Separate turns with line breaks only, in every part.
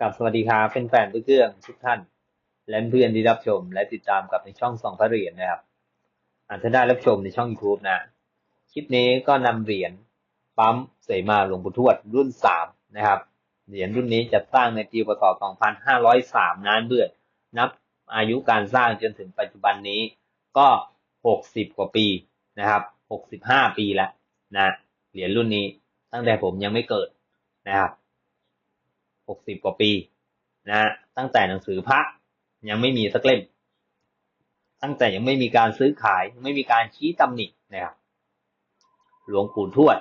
กับสวัสดีครับเป็นแฟนๆเครื่องทุกท่าน และเพื่อนที่รับชม และติดตามกับในช่องสองพระเหรียญนะครับอาจจะได้รับชมในช่อง YouTube นะ คลิปนี้ก็นำเหรียญปั๊มเสมาหลวงปู่ทวดรุ่นสามนะครับ เหรียญรุ่นนี้จะสร้างในปีพศ2503 นานเบื่อนับอายุการสร้างจนถึงปัจจุบันนี้ก็ 60 กว่าปีนะครับ 65 ปีแล้วนะ เหรียญรุ่นนี้ตั้งแต่ผมยังไม่เกิดนะครับ หกสิบกว่าปีนะตั้งแต่หนังสือพระยังไม่มีสักเล่ม ตั้งแต่ยังไม่มีการซื้อขายยังไม่มีการชี้ตำหนินะครับ หลวงปู่ทวด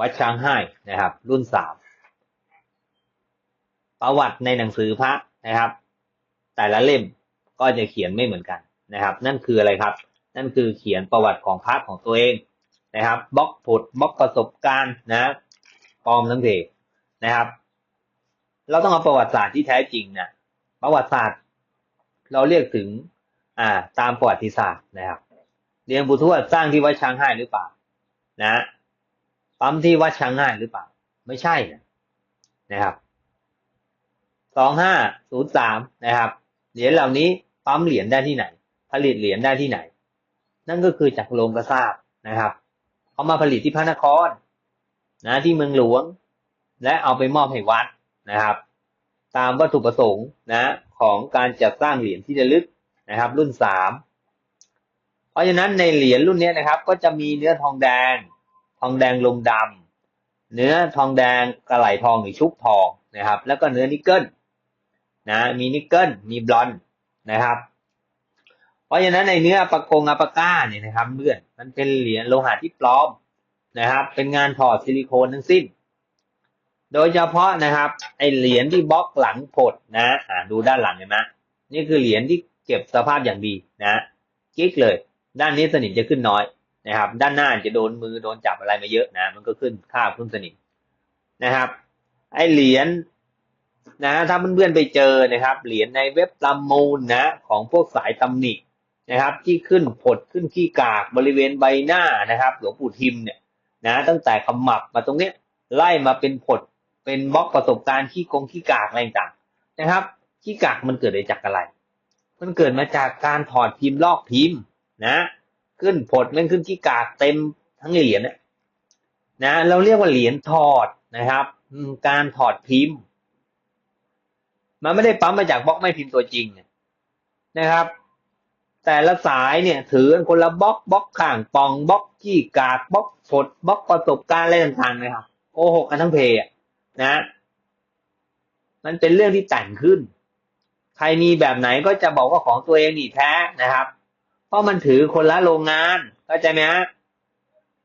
วัดช้างให้นะครับ รุ่นสามประวัติในหนังสือพระนะครับ แต่ละเล่มก็จะเขียนไม่เหมือนกันนะครับ นั่นคืออะไรครับ นั่นคือเขียนประวัติของพระของตัวเองนะครับบล็อกผลบล็อกประสบการณ์นะปลอมทั้งเพนะครับ เราต้องเอาประวัติศาสตร์ที่แท้จริงนะประวัติศาสตร์ เราเรียกถึง อ่า ตามประวัติศาสตร์นะครับเรียงบุทวดสร้างที่วัดช้างให้หรือเปล่า นะปั๊มที่วัดช้างให้หรือเปล่า ไม่ใช่นะนะครับสองห้าศูนย์สามนะครับเหรียญเหล่านี้ปั๊มเหรียญได้ที่ไหน ผลิตเหรียญได้ที่ไหน นั่นก็คือจากโรงกระซาบนะครับเขามาผลิตที่พระนคร นะที่เมืองหลวง และเอาไปมอบให้วัด นะครับ ตามวัตถุประสงค์นะของการจัดสร้างเหรียญที่ระลึกนะครับ รุ่นสามเพราะฉะนั้นในเหรียญรุ่นนี้นะครับ ก็จะมีเนื้อทองแดง ทองแดงลมดำเนื้อทองแดงกระไหลทองหรือชุบทองนะครับ แล้วก็เนื้อนิกเกิลนะมีนิกเกิลมีบลอนนะครับ เพราะฉะนั้นในเนื้อปะกงอปาก้าเนี่ยนะครับเพื่อนมันเป็นเหรียญโลหะที่ปลอมนะครับ เป็นงานถอดซิลิโคนทั้งสิ้น โดยเฉพาะนะครับ ไอเหรียญที่บล็อกหลังผดนะอ่าดูด้านหลังเห็นไหมนี่คือเหรียญที่เก็บสภาพอย่างดีนะกิ๊กเลย ด้านนี้สนิมจะขึ้นน้อยนะครับ ด้านหน้าจะโดนมือโดนจับอะไรมาเยอะนะ มันก็ขึ้นค่าขึ้นสนิมนะครับ ไอเหรียญนะถ้าเพื่อนๆไปเจอนะครับ เหรียญในเว็บประมูลนะ ของพวกสายตำหนินะครับ ที่ขึ้นผดขึ้นขี้กากบริเวณใบหน้านะครับ หลวงปู่ทิมเนี่ยนะ ตั้งแต่ขมับมาตรงเนี้ยไล่มาเป็นผด เป็นบล็อกประสบการณ์ขี้กงขี้กากอะไรต่างนะครับขี้กากมันเกิดจากอะไร มันเกิดมาจากการถอดพิมพ์ลอกพิมพ์นะ ขึ้นผดมันขึ้นขี้กากเต็มทั้งเหรียญนะนะเราเรียกว่าเหรียญถอดนะครับการถอดพิมพ์ มันไม่ได้ปั๊มมาจากบล็อกไม่พิมพ์ตัวจริงนะครับ แต่ละสายเนี่ย ถือคนละบล็อกบล็อกข้างปองบล็อกขี้กากบล็อกผดบล็อกประสบการณ์อะไรต่างๆนะครับโกหกันทั้งเพย์ นะมันเป็นเรื่องที่แต่งขึ้น ใครมีแบบไหนก็จะบอกว่าของตัวเองนี่แท้นะครับ เพราะมันถือคนละโรงงานเข้าใจไหมฮะ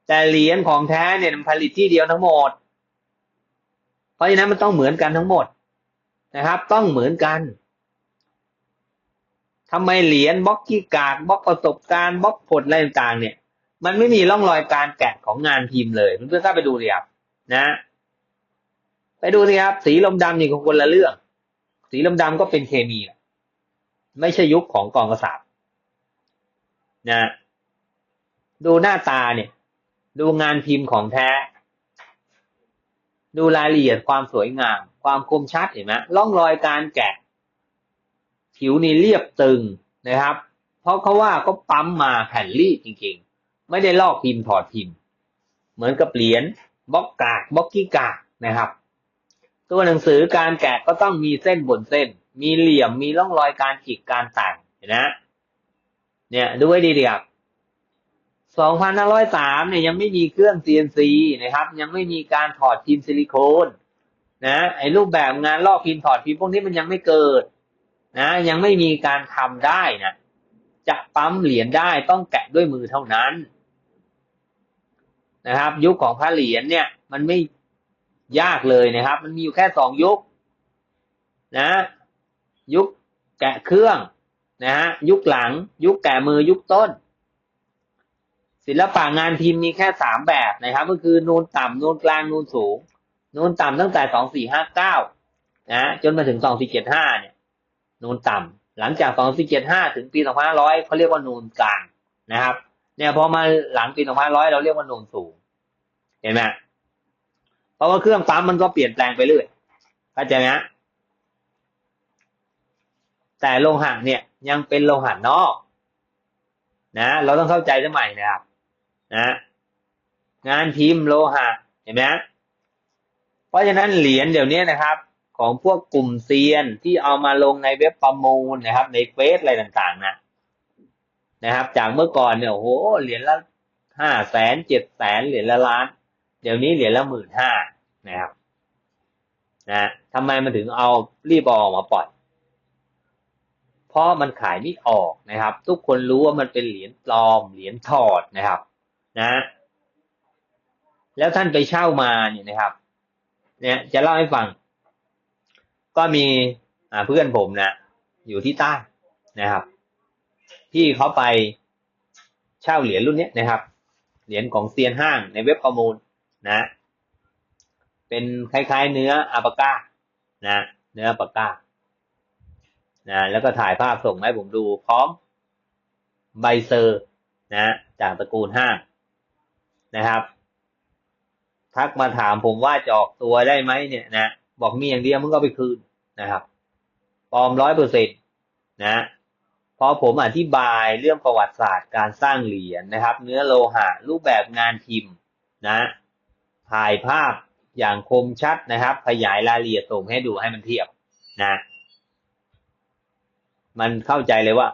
แต่เหรียญของแท้เนี่ยมันผลิตที่เดียวทั้งหมด เพราะฉะนั้นมันต้องเหมือนกันทั้งหมดนะครับ ต้องเหมือนกันทำไมเหรียญบล็อกขี้กากบล็อกประสบการณ์บล็อกผลอะไรต่างๆเนี่ย มันไม่มีร่องรอยการแกะของงานพิมพ์เลยเพื่อนๆก็ไปดูเลยครับนะ ไปดูสิครับ สีลมดำนี่ของคนละเรื่อง สีลมดำก็เป็นเคมีไม่ใช่ยุคของกองกระสาบนะดูหน้าตาเนี่ย ดูงานพิมพ์ของแท้ ดูรายละเอียดความสวยงาม ความคมชัดเห็นไหมร่องรอยการแกะ ผิวนี่เรียบตึงนะครับ เพราะเขาว่าก็ปั๊มมาแผ่นรีดจริงๆ ไม่ได้ลอกพิมพ์ถอดพิมพ์ เหมือนกับเหรียญบล็อกกากบล็อกกี้กากนะครับ ตัวหนังสือการแกะก็ต้องมีเส้นบนเส้น มีเหลี่ยมมีร่องรอยการขีดการแต่งเห็นนะเนี่ยดูไว้ดีดีครับ2503เนี่ยยังไม่มีเครื่อง CNC นะครับ ยังไม่มีการถอดพิมพ์ซิลิโคนนะไอ้รูปแบบงานลอกพิมพ์ถอดพิมพ์พวกนี้มันยังไม่เกิดนะยังไม่มีการทำได้นะจะปั๊มเหรียญได้ต้องแกะด้วยมือเท่านั้นนะครับ ยุคของพระเหรียญเนี่ย มันไม่ ยากเลยนะครับ มันมีอยู่แค่สองยุคนะ ยุคแกะเครื่องนะฮะยุคหลัง ยุคแกะมือยุคต้น ศิลปะงานพิมพ์มีแค่สามแบบนะครับ ก็คือนูนต่ำนูนกลางนูนสูง นูนต่ำตั้งแต่สองสี่ห้าเก้านะจนมาถึงสองสี่เจ็ดห้าเนี่ย นูนต่ำหลังจากสองสี่เจ็ดห้าถึงปีสองพันห้าร้อยเขาเรียกว่านูนกลางนะครับ เนี่ยพอมาหลังปีสองพันร้อยเราเรียกว่านูนสูง เห็นไหม เพราะว่าเครื่องปั๊มมันก็เปลี่ยนแปลงไปเรื่อยเข้าใจไหมแต่โลหะเนี่ยยังเป็นโลหะนอกนะเราต้องเข้าใจสมัยนะครับนะงานพิมพ์โลหะเห็นไหมเพราะฉะนั้นเหรียญเดี๋ยวนี้นะครับ ของพวกกลุ่มเซียนที่เอามาลงในเว็บประมูลนะครับ ในเฟซอะไรต่างๆนะนะครับ จากเมื่อก่อนเนี่ยโอ้โหเหรียญละห้าแสนเจ็ดแสนเหรียญละล้าน เดี๋ยวนี้เหรียญละหมื่นห้านะครับนะทำไมมันถึงเอารีบอออกมาปล่อยเพราะมันขายไม่ออกนะครับ ทุกคนรู้ว่ามันเป็นเหรียญปลอมเหรียญถอดนะครับ นะ แล้วท่านไปเช่ามาเนี่ยนะครับ เนี่ยจะเล่าให้ฟัง ก็มีเพื่อนผมนะอยู่ที่ใต้นะครับ ที่เขาไปเช่าเหรียญรุ่นนี้นะครับ เหรียญของเซียนห้างในเว็บประมูล นะ เป็นคล้ายๆเนื้ออาปาก้านะ เนื้ออาปาก้านะแล้วก็ถ่ายภาพส่งให้ผมดูพร้อมใบเซอร์นะ จากตระกูลห้านะครับ ทักมาถามผมว่าจะออกตัวได้ไหมเนี่ยนะ บอกมีอย่างเดียวมึงก็ไปคืนนะครับปลอมร้อยเปอร์เซ็นตนะพอผมอธิบายเรื่องประวัติศาสตร์การสร้างเหรียญนะครับ เนื้อโลหะรูปแบบงานพิมพ์นะ ถ่ายภาพอย่างคมชัดนะครับ ขยายรายละเอียดส่งให้ดูให้มันเทียบนะ มันเข้าใจเลยว่า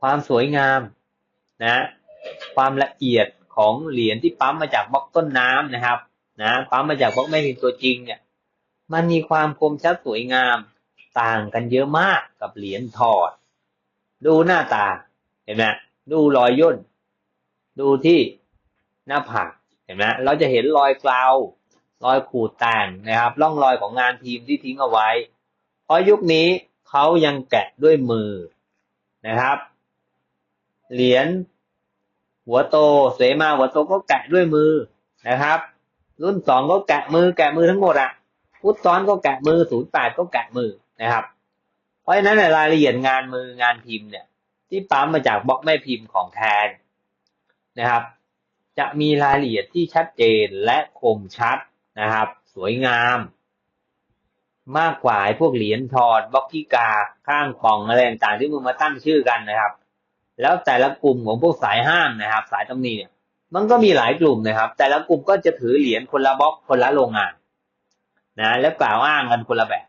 ความสวยงามนะ ความละเอียดของเหรียญที่ปั๊มมาจากบล็อกต้นน้ำนะครับ นะปั๊มมาจากบล็อกไม่มีตัวจริงเนี่ย มันมีความคมชัดสวยงามต่างกันเยอะมากกับเหรียญถอด ดูหน้าตาเห็นไหมดูรอยย่น ดูที่ หน้าผากเห็นไหมเราจะเห็นรอยกลาวรอยขูดแต่งนะครับร่องรอยของงานพิมพ์ที่ทิ้งเอาไว้ เพราะยุคนี้เขายังแกะด้วยมือนะครับ เหรียญหัวโตเสมาหัวโตก็แกะด้วยมือนะครับ รุ่นสองก็แกะมือแกะมือทั้งหมดอะพุทธซ้อนก็แกะมือศูนย์แปดก็แกะมือนะครับ เพราะฉะนั้นในรายละเอียดงานมืองานพิมพ์เนี่ย ที่ปั๊มมาจากบล็อกแม่พิมพ์ของแทนนะครับ จะมีรายละเอียดที่ชัดเจนและคมชัดนะครับ สวยงาม มากกว่าพวกเหรียญทอดบล็อกกี้กาข้างป่องอะไรต่างๆที่มึงมาตั้งชื่อกันนะครับ แล้วแต่ละกลุ่มของพวกสายห้ามนะครับ สายตำหนิเนี่ยมันก็มีหลายกลุ่มนะครับ แต่ละกลุ่มก็จะถือเหรียญคนละบล็อกคนละโรงงานนะแล้วกล่าวอ้างกันคนละแบบ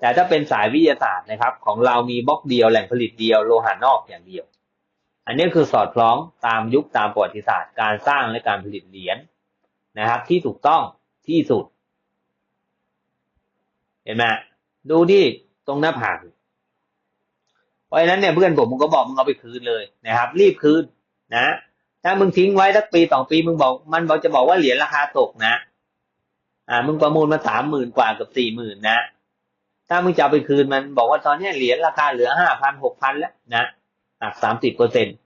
แต่ถ้าเป็นสายวิทยาศาสตร์นะครับ ของเรามีบล็อกเดียวแหล่งผลิตเดียวโลหะนอกอย่างเดียว อันนี้คือสอดคล้องตามยุคตามประวัติศาสตร์ การสร้างและการผลิตเหรียญนะครับ ที่ถูกต้องที่สุด เห็นไหมดูที่ตรงหน้าผากเพราะฉะนั้นเนี่ยเพื่อนผมมึงก็บอกมึงเอาไปคืนเลยนะครับ รีบคืนนะถ้ามึงทิ้งไว้สักปีสองปีมึงบอก มันบอกจะบอกว่าเหรียญราคาตกนะ อ่า มึงประมูลมาสามหมื่นกว่ากับสี่หมื่นนะ ถ้ามึงจะเอาไปคืนมันบอกว่าตอนนี้เหรียญราคาเหลือห้าพันหกพันแล้วนะ หักสามสิบเปอร์เซ็นต์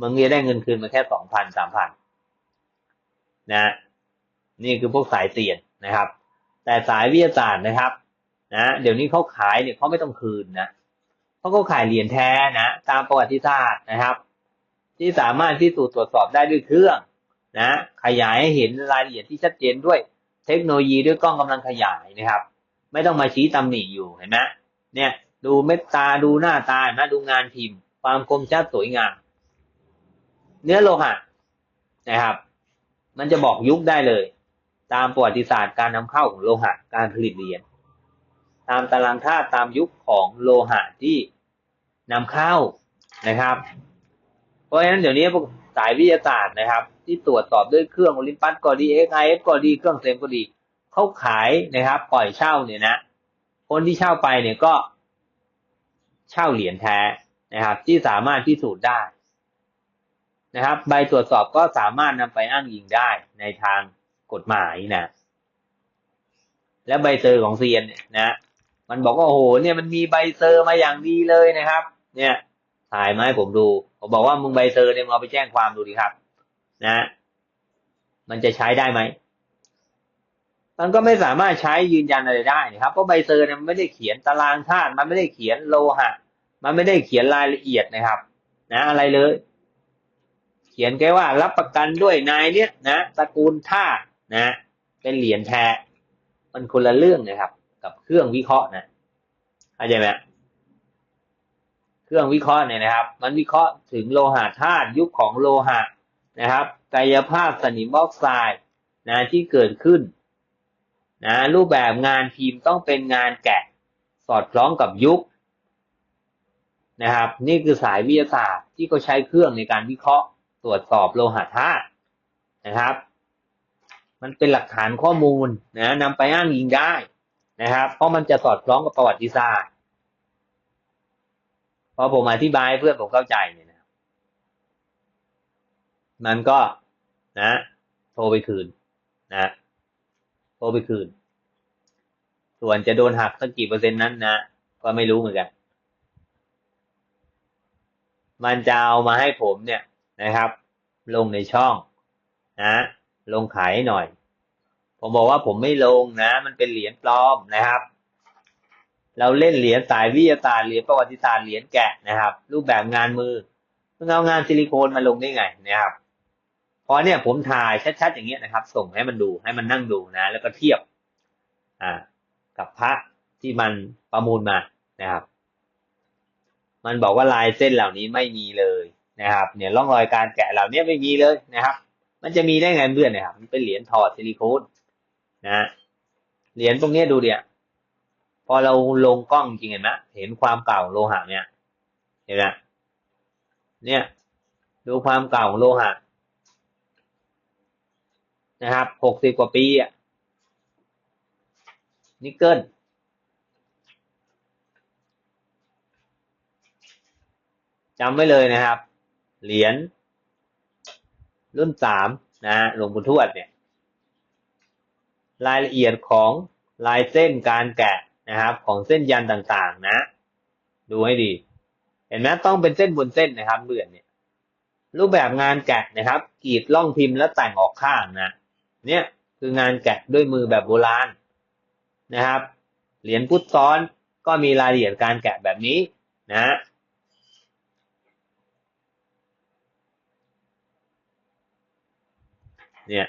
มึงจะได้เงินคืนมาแค่สองพันสามพันนะนี่คือพวกสายเตียนนะครับ แต่สายวิทยาศาสตร์นะครับ นะเดี๋ยวนี้เขาขายเนี่ยเขาไม่ต้องคืนนะเขาก็ขายเหรียญแท้นะตามประวัติศาสตร์นะครับ ที่สามารถที่สูตรตรวจสอบได้ด้วยเครื่อง นะ ขยายให้เห็นรายละเอียดที่ชัดเจนด้วยเทคโนโลยีด้วยกล้องกำลังขยายนะครับ ไม่ต้องมาชี้ตำหนิอยู่เห็นไหมเนี่ย ดูเม็ดตาดูหน้าตานะดูงานพิมพ์ ความคมชัดสวยงาม เนื้อโลหะนะครับ มันจะบอกยุคได้เลย ตามประวัติศาสตร์การนำเข้าของโลหะการผลิตเหรียญตามตารางธาตุตามยุคของโลหะที่นำเข้านะครับ เพราะฉะนั้นเดี๋ยวนี้พวกสายวิทยาศาสตร์นะครับ ที่ตรวจสอบด้วยเครื่องโอลิมปัสก็ดีเอ็กไอเอฟก็ดีเครื่องเซมก็ดีเขาขายนะครับ ปล่อยเช่าเนี่ยนะ คนที่เช่าไปเนี่ยก็เช่าเหรียญแท้ นะครับ ที่สามารถพิสูจน์ได้นะครับ ใบตรวจสอบก็สามารถนำไปอ้างอิงได้ในทางกฎหมายนะ และใบเซอร์ของเซียนเนี่ยนะ มันบอกว่าโอ้โหเนี่ยมันมีใบเซอร์มาอย่างดีเลยนะครับ เนี่ยถ่ายมาให้ผมดูผมบอกว่ามึงใบเซอร์เนี่ยมึงเอาไปแจ้งความดูดีครับ นะ มันจะใช้ได้ไหมมันก็ไม่สามารถใช้ยืนยันอะไรได้นะครับเพราะใบเซอร์เนี่ยมันไม่ได้เขียนตารางธาตุมันไม่ได้เขียนโลหะ มันไม่ได้เขียนรายละเอียดนะครับ นะอะไรเลย เขียนแค่ว่ารับประกันด้วยนายเนี่ยนะตระกูลธาตุนะเป็นเหรียญแท้มันคนละเรื่องนะครับ กับเครื่องวิเคราะห์นะเข้าใจไหมเครื่องวิเคราะห์เนี่ยนะครับ มันวิเคราะห์ถึงโลหะธาตุยุคของโลหะนะครับ กายภาพสนิมออกไซด์นะที่เกิดขึ้นนะรูปแบบงานพิมพ์ต้องเป็นงานแกะ สอดคล้องกับยุค นะครับ นี่คือสายวิทยาศาสตร์ที่เขาใช้เครื่องในการวิเคราะห์ตรวจสอบโลหะธาตุนะครับ มันเป็นหลักฐานข้อมูลนะนำไปอ้างอิงได้นะครับ เพราะมันจะสอดคล้องกับประวัติศาสตร์พอผมอธิบายเพื่อนผมเข้าใจเนี่ยนะมันก็นะ โทรไปคืนนะโทรไปคืน ส่วนจะโดนหักสักกี่เปอร์เซ็นต์นั้นนะ ก็ไม่รู้เหมือนกัน มันจะเอามาให้ผมเนี่ยนะครับ ลงในช่องนะลงขายหน่อย ผมบอกว่าผมไม่ลงนะ มันเป็นเหรียญปลอมนะครับ เราเล่นเหรียญสายวิทยาศาสตร์เหรียญประวัติศาสตร์เหรียญแกะนะครับ รูปแบบงานมือเพิ่งเอางานซิลิโคนมาลงได้ไงนะครับพอเนี่ยผมถ่ายชัดๆอย่างเงี้ยนะครับ ส่งให้มันดูให้มันนั่งดูนะ แล้วก็เทียบ อ่า กับพระที่มันประมูลมานะครับ มันบอกว่าลายเส้นเหล่านี้ไม่มีเลยนะครับ เนี่ยร่องรอยการแกะเหล่านี้ไม่มีเลยนะครับ มันจะมีได้ไงเพื่อนนะครับ มันเป็นเหรียญถอดซิลิโคนนะเหรียญตรงนี้ดูเดียพอเราลงกล้องจริงเห็นไหมเห็นความเก่าโลหะเนี่ยเห็นไหมเนี่ย ดูความเก่าของโลหะนะครับหกสิบกว่าปีอะนิกเกิล จำไว้เลยนะครับ เหรียญรุ่นสามนะหลวงปู่ทวดเนี่ย รายละเอียดของลายเส้นการแกะนะครับ ของเส้นยันต่างๆ นะ ดูให้ดี เห็นไหมต้องเป็นเส้นบนเส้นนะครับเบื่อนเนี่ย รูปแบบงานแกะนะครับกรีดล่องพิมพ์แล้วแต่งออกข้างนะเนี่ยคืองานแกะด้วยมือแบบโบราณนะครับ เหรียญพุทธซ้อนก็มีรายละเอียดการแกะแบบนี้นะ เนี่ย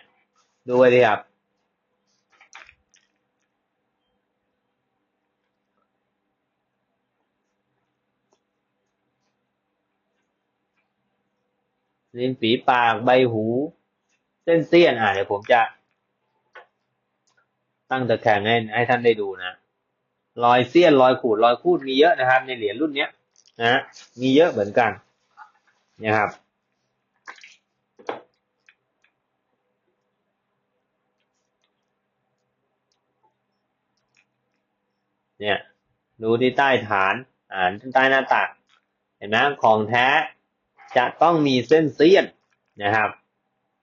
ดูไว้ดีครับริมฝีปากใบหู เส้นเสี้ยนอะเดี๋ยวผมจะ ตั้งตะแคงให้ให้ท่านได้ดูนะรอยเสี้ยนรอยขูดรอยคูดมีเยอะนะครับ ในเหรียญรุ่นเนี้ยนะมีเยอะเหมือนกันนะครับ เนี่ยดูที่ใต้ฐานอ่านใต้หน้าตักเห็นไหมของแท้จะต้องมีเส้นเสี้ยนนะครับ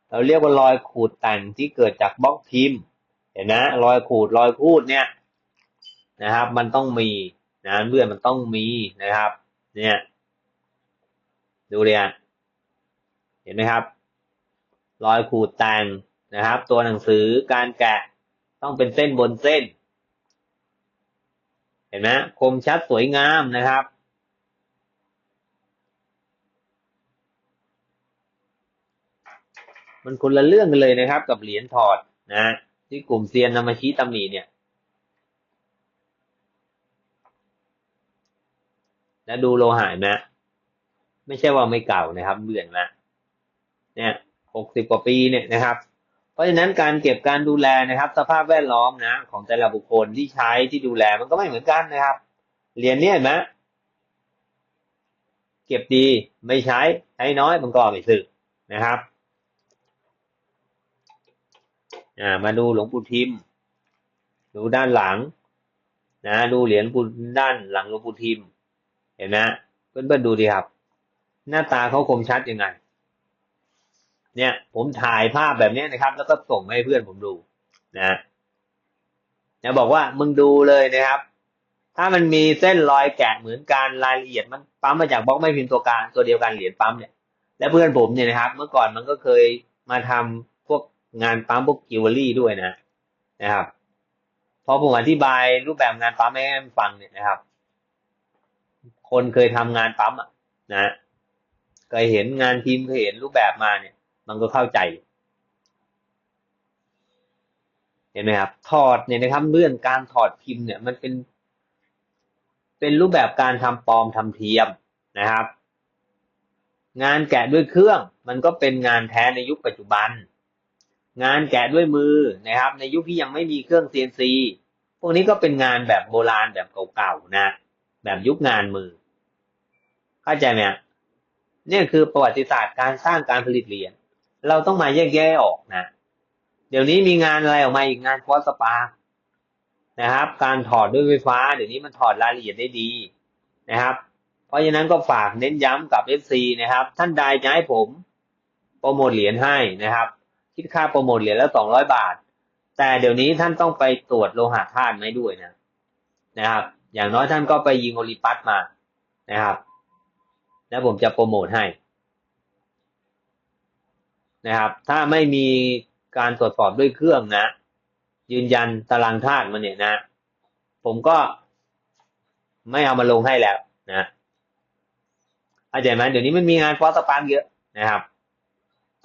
เราเรียกว่ารอยขูดแต่งที่เกิดจากบล็อกพิมพ์ เห็นไหมรอยขูดรอยคูดเนี่ยนะครับ มันต้องมีนะเลื่อนมันต้องมีนะครับ เนี่ย ดูเลยเห็นไหมครับ รอยขูดแต่งนะครับ ตัวหนังสือการแกะต้องเป็นเส้นบนเส้น เห็นไหมคมชัดสวยงามนะครับ มันคนละเรื่องกันเลยนะครับ กับเหรียญถอดนะที่กลุ่มเซียนนำมาชี้ตำหนิเนี่ยแล้วดูโลหะนะ ไม่ใช่ว่าไม่เก่านะครับ เบื่อนะเนี่ยหกสิบกว่าปีเนี่ยนะครับ ราะฉะนั้นการเก็บการดูแลนะครับ สภาพแวดล้อมนะ ของแต่ละบุคคลที่ใช้ที่ดูแลมันก็ไม่เหมือนกันนะครับ เหรียญเนี่ยนะเก็บดีไม่ใช้ใช้น้อยมันก็ไม่สึกนะครับอ่ามาดูหลวงปู่ทิม ดูด้านหลัง นะ ดูเหรียญปูด้านหลังหลวงปู่ทิม เห็นไหมเพื่อนๆดูดีครับ หน้าตาเขาคมชัดยังไง เนี่ยผมถ่ายภาพแบบนี้นะครับ แล้วก็ส่งให้เพื่อนผมดูนะจะบอกว่ามึงดูเลยนะครับ ถ้ามันมีเส้นรอยแกะเหมือนกันรายละเอียดมันปั๊มมาจากบล็อกไม่พิมพ์ตัวการตัวเดียวกันเหรียญปั๊มเนี่ย และเพื่อนผมเนี่ยนะครับ เมื่อก่อนมันก็เคยมาทำพวกงานปั๊มพวกกิวเวลรี่ด้วยนะนะครับพอผมอธิบายรูปแบบงานปั๊มให้ฟังเนี่ยนะครับ คนเคยทำงานปั๊มอะนะเคยเห็นงานทีมเคยเห็นรูปแบบมาเนี่ย มันก็เข้าใจ เห็นไหมครับ ถอดเนี่ยนะครับ เรื่องการถอดพิมพ์เนี่ย มันเป็น เป็นรูปแบบการทำปลอมทำเทียมนะครับ งานแกะด้วยเครื่อง มันก็เป็นงานแท้ในยุคปัจจุบัน งานแกะด้วยมือนะครับ ในยุคที่ยังไม่มีเครื่อง CNC พวกนี้ก็เป็นงานแบบโบราณแบบเก่าๆนะ แบบยุคงานมือ เข้าใจไหมเนี่ยคือประวัติศาสตร์การสร้างการผลิตเหรียญ เราต้องมาแยกแยะออกนะ เดี๋ยวนี้มีงานอะไรออกมาอีกงานฟอสปานะครับ การถอดด้วยไฟฟ้า เดี๋ยวนี้มันถอดรายละเอียดได้ดีนะครับ เพราะฉะนั้นก็ฝากเน้นย้ำกับ FC นะครับ ท่านใดจะให้ผมโปรโมทเหรียญให้นะครับ คิดค่าโปรโมทเหรียญและสองร้อยบาท แต่เดี๋ยวนี้ท่านต้องไปตรวจโลหะธาตุไหมด้วยนะนะครับ อย่างน้อยท่านก็ไปยิงโอลิปัสมานะครับ แล้วผมจะโปรโมทให้ นะครับ ถ้าไม่มีการตรวจสอบด้วยเครื่องนะ ยืนยันตารางธาตุมันเนี่ยนะ ผมก็ไม่เอามาลงให้แล้วนะเข้าใจไหมเดี๋ยวนี้มันมีงานฟอสปาร์กเยอะนะครับ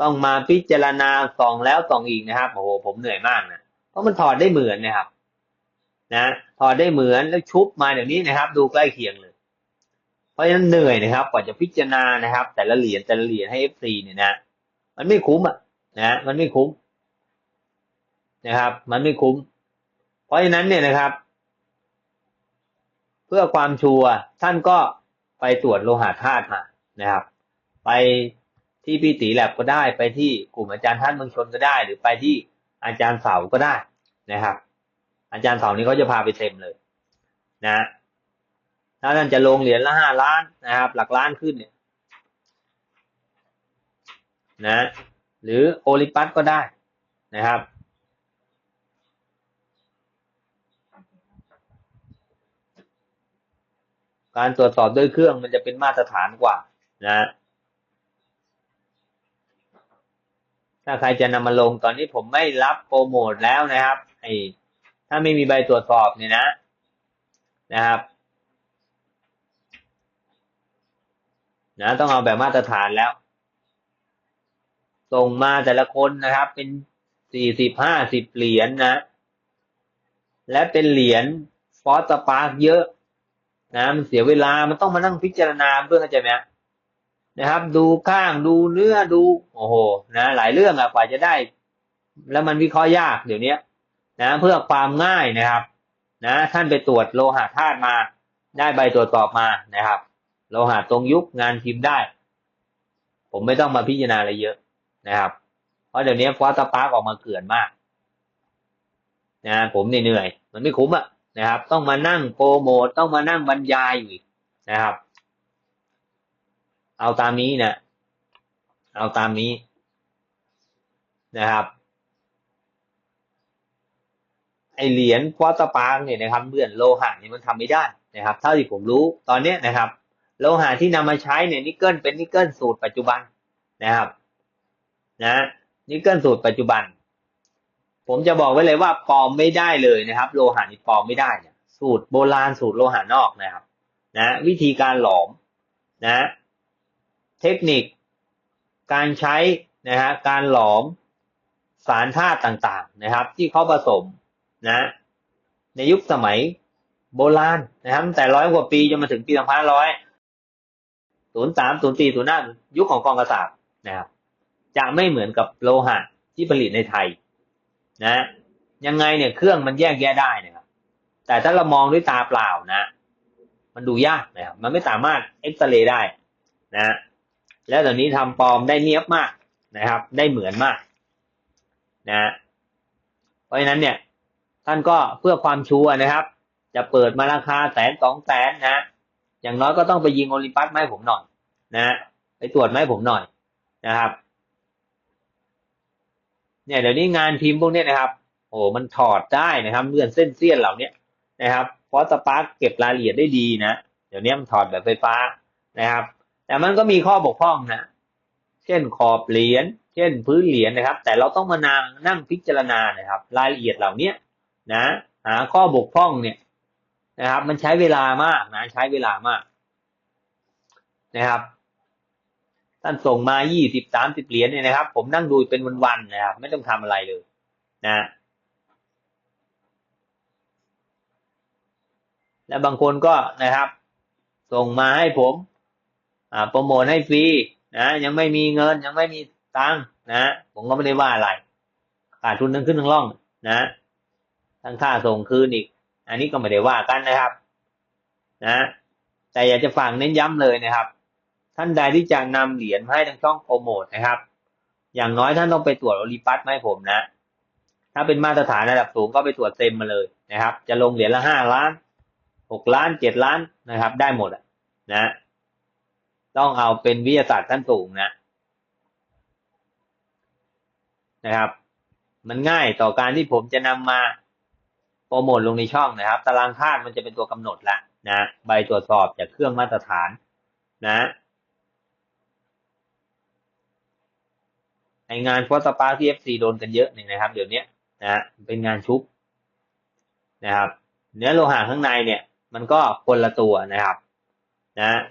ต้องมาพิจารณาส่องแล้วส่องอีกนะครับโอ้โหผมเหนื่อยมากนะเพราะมันถอดได้เหมือนนะครับ นะถอดได้เหมือนแล้วชุบมาเดี๋ยวนี้นะครับ ดูใกล้เคียงเลย เพราะฉะนั้นเหนื่อยนะครับ กว่าจะพิจารณานะครับ แต่ละเหรียญแต่ละเหรียญให้เอฟซีเนี่ยนะ มันไม่คุ้มอะนะมันไม่คุ้มนะครับ มันไม่คุ้ม เพราะฉะนั้นเนี่ยนะครับ เพื่อความชัวร์ท่านก็ไปตรวจโลหะธาตุมานะครับ ไปที่พี่ตีแลบก็ได้ไปที่กลุ่มอาจารย์ท่านเมืองชนก็ได้ หรือไปที่อาจารย์เสาก็ได้นะครับ อาจารย์เสานี้เขาจะพาไปเต็มเลย นะถ้าท่านจะลงเหรียญละห้าล้านนะครับ หลักล้านขึ้นเนี่ย นะหรือโอลิปัสก็ได้นะครับ การตรวจสอบด้วยเครื่องมันจะเป็นมาตรฐานกว่านะถ้าใครจะนำมาลงตอนนี้ผมไม่รับโปรโมทแล้วนะครับไอ้ถ้าไม่มีใบตรวจสอบเนี่ยนะนะครับนะต้องเอาแบบมาตรฐานแล้ว ส่งมาแต่ละคนนะครับ เป็นสี่สิบห้าสิบเหรียญนนะ และเป็นเหรียญฟอสปาร์กเยอะนะมันเสียเวลามันต้องมานั่งพิจารณาเพื่อเข้าใจไหมนะครับ ดูข้างดูเนื้อดู โอ้โหนะหลายเรื่องอะกว่าจะได้ แล้วมันวิเคราะห์ยากเดี๋ยวนี้นะ เพื่อความง่ายนะครับ นะ ท่านไปตรวจโลหะธาตุมา ได้ใบตรวจสอบมานะครับ โลหะตรงยุคงานพิมพ์ได้ ผมไม่ต้องมาพิจารณาอะไรเยอะ นะครับ เพราะเดี๋ยวนี้ฟอสปาร์กออกมาเกลื่อนมากนะผมเหนื่อยมันไม่คุ้มอะนะครับ ต้องมานั่งโปรโมทต้องมานั่งบรรยายอีกนะครับ เอาตามนี้นะเอาตามนี้นะครับไอเหรียญฟอสปาร์กเนี่ยนะครับเบื่อนโลหะนี่มันทำไม่ได้นะครับ เท่าที่ผมรู้ตอนเนี้ยนะครับ โลหะที่นำมาใช้เนี่ยนิกเกิลเป็นนิกเกิลสูตรปัจจุบันนะครับ นะนิกเกิลสูตรปัจจุบัน ผมจะบอกไว้เลยว่าปลอมไม่ได้เลยนะครับ โลหะนี่ปลอมไม่ได้เนี่ยสูตรโบราณสูตรโลหะนอกนะครับ นะ วิธีการหลอมนะ เทคนิค การใช้นะฮะการหลอมสารธาตุต่างๆนะครับ ที่เขาผสมนะ ในยุคสมัยโบราณนะครับแต่ร้อยกว่าปีจนมาถึงปีสองพันร้อยศูนย์สามศูนย์สี่ศูนย์ห้ายุคของกองกษัตริย์นะครับ จะไม่เหมือนกับโลหะที่ผลิตในไทยนะยังไงเนี่ยเครื่องมันแยกแยะได้นะครับแต่ถ้าเรามองด้วยตาเปล่านะ มันดูยากนะครับมันไม่สามารถเอ็กซเรย์ได้นะแล้วตอนนี้ทำปลอมได้เนียบมากนะครับ ได้เหมือนมากนะเพราะฉะนั้นเนี่ยท่านก็เพื่อความชัวร์นะครับ จะเปิดมาราคาแสนสองแสนนะอย่างน้อยก็ต้องไปยิงโอลิมปัสไหมาให้ผมหน่อยนะไปตรวจไหมาให้ผมหน่อยนะครับ เนี่ยเดี๋ยวนี้งานพิมพ์พวกนี้นะครับ โอ้มันถอดได้นะครับเลื่อนเส้นเสี้ยนเหล่านี้นะครับฟอสปาร์กเก็บรายละเอียดได้ดีนะเดี๋ยวนี้มันถอดแบบไฟฟ้านะครับ แต่มันก็มีข้อบกพร่องนะเช่นขอบเหรียญเช่นพื้นเหรียญนะครับ แต่เราต้องมานั่งนั่งพิจารณานะครับ รายละเอียดเหล่านี้นะหาข้อบกพร่องเนี่ยนะครับ มันใช้เวลามากนะใช้เวลามากนะครับ ท่านส่งมายี่สิบสามสิบเหรียญเนี่ยนะครับ ผมนั่งดูเป็นวันๆนะครับ ไม่ต้องทำอะไรเลย นะและบางคนก็นะครับ ส่งมาให้ผม อ่าโปรโมทให้ฟรีนะยังไม่มีเงินยังไม่มีตังนะผมก็ไม่ได้ว่าอะไรขาดทุนทั้งขึ้นทั้งล่อง นะทั้งค่าส่งคืนอีก อันนี้ก็ไม่ได้ว่ากันนะครับ นะ แต่อยากจะฝากเน้นย้ำเลยนะครับ ท่านใดที่จะนำเหรียญมาให้ทางช่องโปรโมทนะครับ อย่างน้อยท่านต้องไปตรวจโอลิปัสให้ผมนะ ถ้าเป็นมาตรฐานระดับสูงก็ไปตรวจเต็มมาเลยนะครับ จะลงเหรียญละห้าล้านหกล้านเจ็ดล้านนะครับ ได้หมดอะนะ ต้องเอาเป็นวิทยาศาสตร์ขั้นสูงนะนะครับ มันง่ายต่อการที่ผมจะนำมาโปรโมทลงในช่องนะครับ ตารางธาตุมันจะเป็นตัวกำหนดละนะ ใบตรวจสอบจากเครื่องมาตรฐานนะไอ งานฟอสปาที่เอฟซีโดนกันเยอะนี่นะครับ เดี๋ยวนี้นะเป็นงานชุบนะครับ เนื้อโลหะข้างในเนี่ย มันก็คนละตัวนะครับ นะ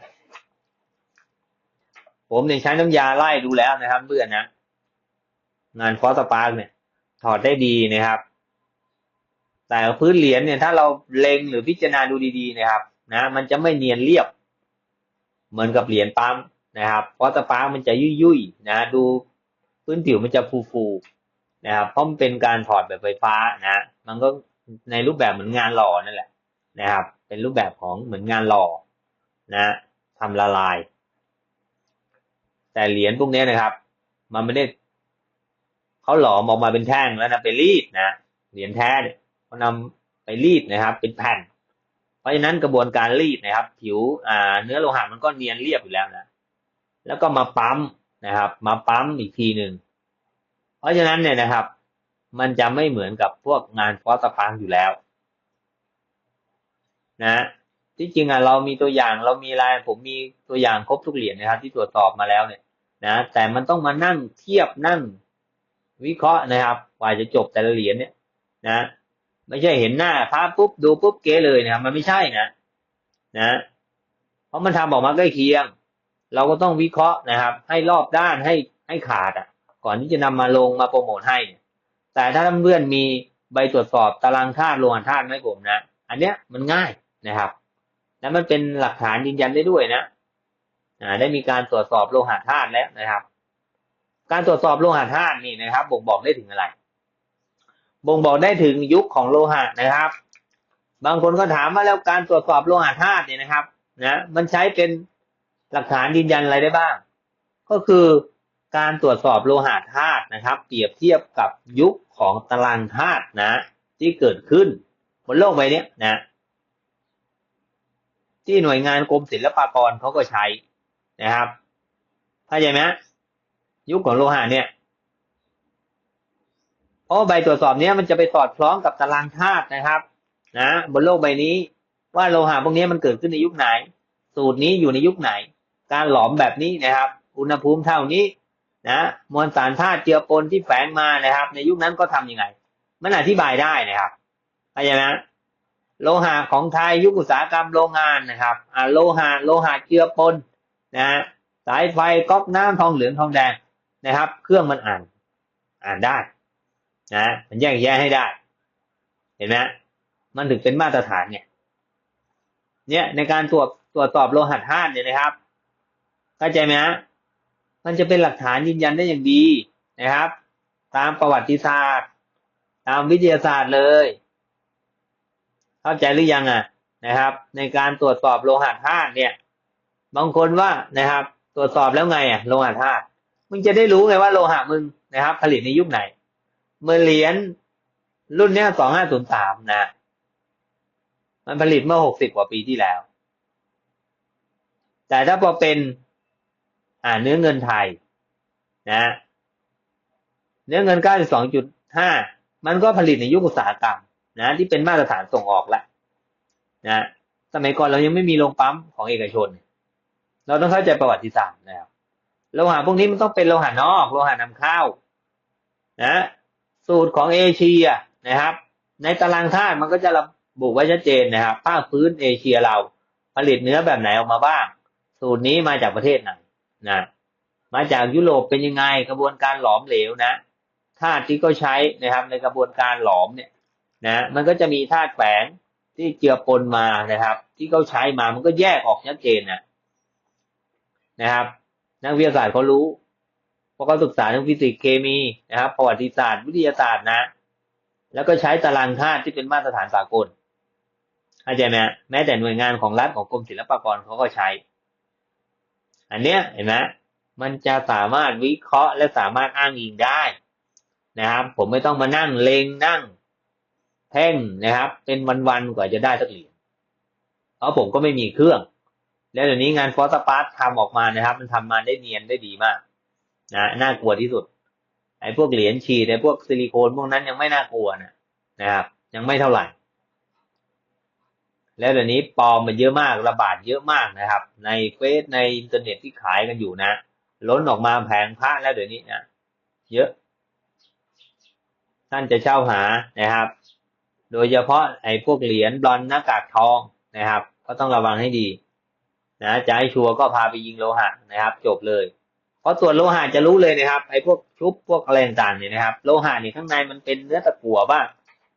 ผมเนี่ยใช้น้ำยาไล่ดูแล้วนะครับเพื่อนนะงานฟอสปาเนี่ย ถอดได้ดีนะครับ แต่พื้นเหรียญเนี่ยถ้าเราเล็งหรือพิจารณาดูดีๆนะครับ นะ มันจะไม่เนียนเรียบ เหมือนกับเหรียญปั๊มนะครับฟอสปาร์มันจะยุ่ยๆนะดู พื้นผิวมันจะฟูๆนะครับเพราะมันเป็นการถอดแบบไฟฟ้านะมันก็ในรูปแบบเหมือนงานหล่อนั่นแหละนะครับ เป็นรูปแบบของเหมือนงานหล่อนะทำละลาย แต่เหรียญพวกนี้นะครับ มันไม่ได้เขาหลอมออกมาเป็นแท่งแล้วนะไปรีดนะเหรียญแท้เนี่ยเขานำไปรีดนะครับ เป็นแผ่น เพราะฉะนั้นกระบวนการรีดนะครับ ผิวอ่าเนื้อโลหะมันก็เนียนเรียบอยู่แล้วนะแล้วก็มาปั๊ม นะครับ มาปั๊มอีกทีหนึ่ง เพราะฉะนั้นเนี่ยนะครับ มันจะไม่เหมือนกับพวกงานฟอสปาร์อยู่แล้ว นะที่จริงอะเรามีตัวอย่างเรามีอะไรผมมีตัวอย่างครบทุกเหรียญนะครับ ที่ตรวจสอบมาแล้วเนี่ยนะแต่มันต้องมานั่งเทียบนั่งวิเคราะห์นะครับกว่าจะจบแต่ละเหรียญเนี่ยนะไม่ใช่เห็นหน้าพาพปุ๊บดูปุ๊บเก๋เลยนะครับมันไม่ใช่นะ นะ เพราะมันทำออกมาใกล้เคียง เราก็ต้องวิเคราะห์นะครับ ให้รอบด้านให้ให้ขาดอะ ก่อนที่จะนำมาลงมาโปรโมทให้ แต่ถ้าเพื่อนมีใบตรวจสอบตารางธาตุโลหะธาตุไหมผมนะ อันเนี้ยมันง่ายนะครับ และมันเป็นหลักฐานยืนยันได้ด้วยนะได้มีการตรวจสอบโลหะธาตุแล้วนะครับ การตรวจสอบโลหะธาตุนี่นะครับ บ่งบอกได้ถึงอะไร บ่งบอกได้ถึงยุคของโลหะนะครับ บางคนก็ถามว่าแล้วการตรวจสอบโลหะธาตุเนี่ยนะครับ นะ มันใช้เป็น หลักฐานยืนยันอะไรได้บ้าง ก็คือการตรวจสอบโลหะธาตุนะครับ เปรียบเทียบกับยุคของตารางธาตุนะ ที่เกิดขึ้นบนโลกใบนี้นะ ที่หน่วยงานกรมศิลปากรเขาก็ใช้นะครับเข้าใจไหมยุคของโลหะเนี่ยเพราะใบตรวจสอบเนี้ยมันจะไปสอดคล้องกับตารางธาตุนะครับ นะ บนโลกใบนี้ ว่าโลหะพวกนี้มันเกิดขึ้นในยุคไหน สูตรนี้อยู่ในยุคไหน การหลอมแบบนี้นะครับ อุณหภูมิเท่านี้นะมวลสารธาตุเจือปนที่แฝงมานะครับ ในยุคนั้นก็ทํำยังไง มันอธิบายได้นะครับเข้าใจไหมโลหะของไทยยุคอุตสาหกรรมโรงงานนะครับอ่าโลหะโลหะเจือปนนะสายไฟก๊อกน้ำทองเหลืองทองแดงนะครับ เครื่องมันอ่าน อ่านได้นะมันแยกแยะให้ได้ เห็นไหมมันถึงเป็นมาตรฐานเนี่ยเนี่ยในการตรวจตรวจสอบโลหะธาตุเนี่ยนะครับ เข้าใจไหมฮะมันจะเป็นหลักฐานยืนยันได้อย่างดีนะครับ ตามประวัติศาสตร์ ตามวิทยาศาสตร์เลย เข้าใจหรือยังอะนะครับ ในการตรวจสอบโลหะธาตุเนี่ย บางคนว่านะครับ ตรวจสอบแล้วไงอะโลหะธาตุมึงจะได้รู้ไงว่าโลหะมึงนะครับ ผลิตในยุคไหน เมื่อเหรียญรุ่นเนี้ยสองห้าศูนย์สามนะ มันผลิตเมื่อหกสิบกว่าปีที่แล้ว แต่ถ้าพอเป็น อ่าเนื้อเงินไทยนะเนื้อเงินเก้าสองจุดห้ามันก็ผลิตในยุคอุตสาหกรรมนะที่เป็นมาตรฐานส่งออกแล้วนะสมัยก่อนเรายังไม่มีโรงปั๊มของเอกชน เราต้องเข้าใจประวัติศาสตร์นะครับโลหะพวกนี้มันต้องเป็นโลหะนอกโลหะนำเข้านะสูตรของเอเชียนะครับ ในตารางธาตุมันก็จะระบุไว้ชัดเจนนะครับภาคพื้นเอเชียเราผลิตเนื้อแบบไหนออกมาบ้าง สูตรนี้มาจากประเทศไหน นะมาจากยุโรปเป็นยังไงกระบวนการหลอมเหลวนะธาตุที่ก็ใช้นะครับในกระบวนการหลอมเนี่ยนะมันก็จะมีธาตุแฝงที่เจือปนมานะครับ ที่เขาใช้มามันก็แยกออกชัดเจนนะนะครับ นักวิทยาศาสตร์เขารู้เพราะเขาศึกษาเรื่องฟิสิกส์เคมีนะครับ ประวัติศาสตร์วิทยาศาสตร์นะ แล้วก็ใช้ตารางธาตุที่เป็นมาตรฐานสากลเข้าใจไหมฮะแม้แต่หน่วยงานของรัฐของกรมศิลปากรเขาก็ใช้ อันเนี้ยเห็นไหมมันจะสามารถวิเคราะห์และสามารถอ้างอิงได้นะครับ ผมไม่ต้องมานั่งเลงนั่งเพ่งนะครับ เป็นวันๆกว่าจะได้สักเหรียญเพราะผมก็ไม่มีเครื่อง แล้วเดี๋ยวนี้งานฟอสปาร์ตทำออกมานะครับ มันทำมาได้เนียนได้ดีมากนะน่ากลัวที่สุดไอ้พวกเหรียญฉีดไอ้พวกซิลิโคนพวกนั้นยังไม่น่ากลัวนะนะครับ ยังไม่เท่าไหร่ แล้วเดี๋ยวนี้ปลอมมันเยอะมากระบาดเยอะมากนะครับ ในเฟซในอินเทอร์เน็ตที่ขายกันอยู่นะ ล้นออกมาแผงพระแล้วเดี๋ยวนี้นะเยอะ ท่านจะเช่าหานะครับ โดยเฉพาะไอ้พวกเหรียญบลอนหน้ากากทองนะครับ ก็ต้องระวังให้ดีนะจะให้ชัวร์ก็พาไปยิงโลหะนะครับ จบเลย เพราะส่วนโลหะจะรู้เลยนะครับไอ้พวกชุบพวกอะไรต่างๆเนี่ยนะครับ โลหะนี่ข้างในมันเป็นเนื้อตะกั่วบ้าง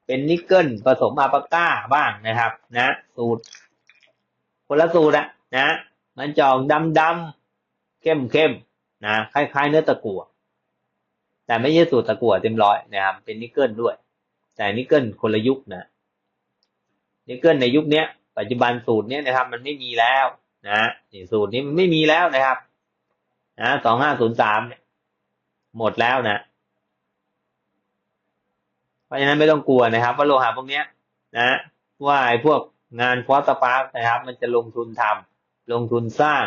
เป็นนิกเกิลผสมอาปาก้าบ้างนะครับ นะ สูตรคนละสูตรอะนะ มันจอกดำๆเข้มเข้มนะคล้ายๆเนื้อตะกั่วแต่ไม่ใช่สูตรตะกั่วเต็มร้อยนะครับ เป็นนิกเกิลด้วย แต่นิกเกิลคนละยุคนะนิกเกิลในยุคเนี้ยปัจจุบันสูตรเนี้ยนะครับ มันไม่มีแล้วนะนี่สูตรนี้มันไม่มีแล้วนะครับ นะสองห้าศูนย์สามหมดแล้วนะ เพราะฉะนั้นไม่ต้องกลัวนะครับ ว่าโลหะพวกนี้นะว่าไอ้พวกงานฟอสปาร์กนะครับ มันจะลงทุนทำลงทุนสร้าง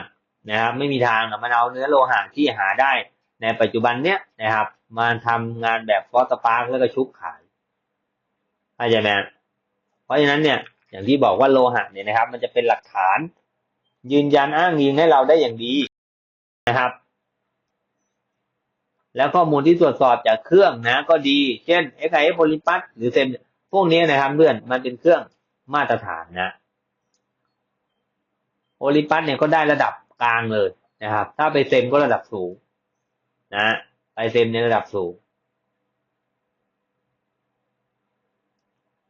นะครับ ไม่มีทางนะมันเอาเนื้อโลหะที่หาได้ในปัจจุบันเนี้ยนะครับ มาทำงานแบบฟอสปาร์กแล้วก็ชุบขายเข้าใจไหมเพราะฉะนั้นเนี่ยอย่างที่บอกว่าโลหะเนี่ยนะครับ มันจะเป็นหลักฐาน ยืนยันอ้างอิงให้เราได้อย่างดีนะครับ แล้วข้อมูลที่ตรวจสอบจากเครื่องนะก็ดี เช่น XIF Olympus หรือเซมพวกนี้นะครับเพื่อนมันเป็นเครื่องมาตรฐานนะโอลิปัสเนี่ยก็ได้ระดับกลางเลยนะครับ ถ้าไปเซมก็ระดับสูงนะไปเซมในระดับสูง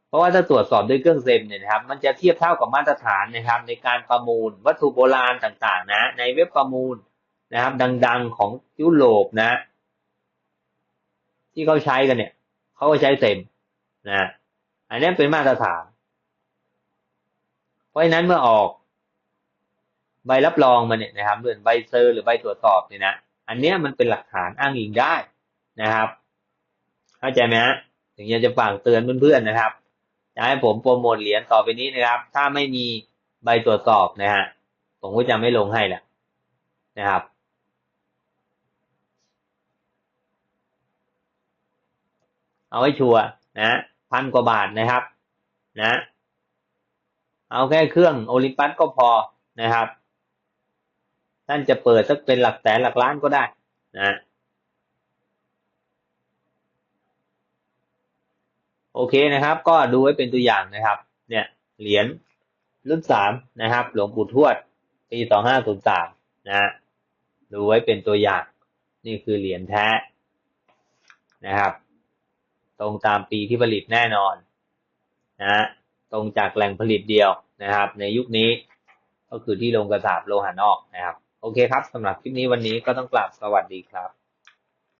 เพราะว่าถ้าตรวจสอบด้วยเครื่องเซมเนี่ยนะครับ มันจะเทียบเท่ากับมาตรฐานนะครับ ในการประมูลวัตถุโบราณต่างๆ นะ ในเว็บประมูลนะครับ ดัง ๆของยุโรปนะ ที่เขาใช้กันเนี่ยเขาก็ใช้เซมนะอันนี้เป็นมาตรฐาน เพราะฉะนั้นเมื่อออก ใบรับรองมาเนี่ยนะครับเรื่อใบเซอร์หรือใบตรวจสอบเนี่ยนะอันเนี้ยมันเป็นหลักฐานอ้างอิงได้นะครับ เข้าใจไหมฮะถึงอยากจะฝากเตือนเพื่อนๆนะครับจะให้ผมโปรโมทเหรียญต่อไปนี้นะครับ ถ้าไม่มีใบตรวจสอบนะฮะผมก็จะไม่ลงให้แหละนะครับ เอาไว้ชัวร์นะพันกว่าบาทนะครับนะ เอาแค่เครื่องโอลิมปัสก็พอนะครับ ท่านจะเปิดสักเป็นหลักแสนหลักล้านก็ได้นะโอเคนะครับ ก็ดูไว้เป็นตัวอย่างนะครับ เนี่ยเหรียญรุ่นสามนะครับ หลวงปู่ทวดปีสองห้าศูนย์สามนะดูไว้เป็นตัวอย่าง นี่คือเหรียญแท้นะครับ ตรงตามปีที่ผลิตแน่นอนนะตรงจากแหล่งผลิตเดียวนะครับ ในยุคนี้ก็คือที่โรงกระสาบโลหะนอกนะครับ โอเคครับสำหรับคลิปนี้วันนี้ก็ต้องกลับสวัสดีครับ